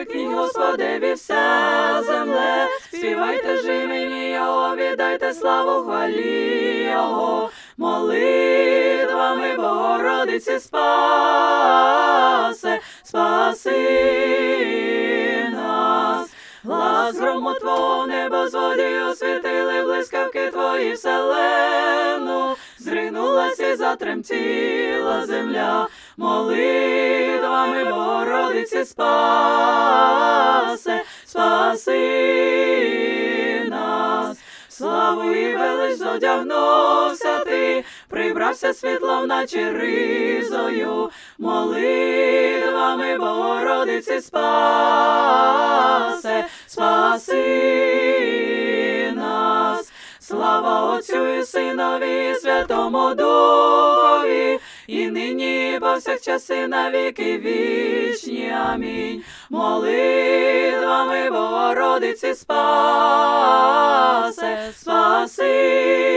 Воскликніть Господеві вся земле, співайте ж імені Його, віддайте славу хвалі Його, молитвами Богородиці спасе, спаси нас. Глас грому Твого небо зводі освітили блискавки Твої вселену, зринулася і затремтіла земля, молитвами Богородиці спасе, Славу і велич ти, прибрався світлом, наче ризою, молитвами Богородиці спасе, спаси нас. Слава Отцю і Синові, Святому Духові, і нині, і повсякчас і на віки вічні. Амінь. Молитвами Богородиці спасе, See.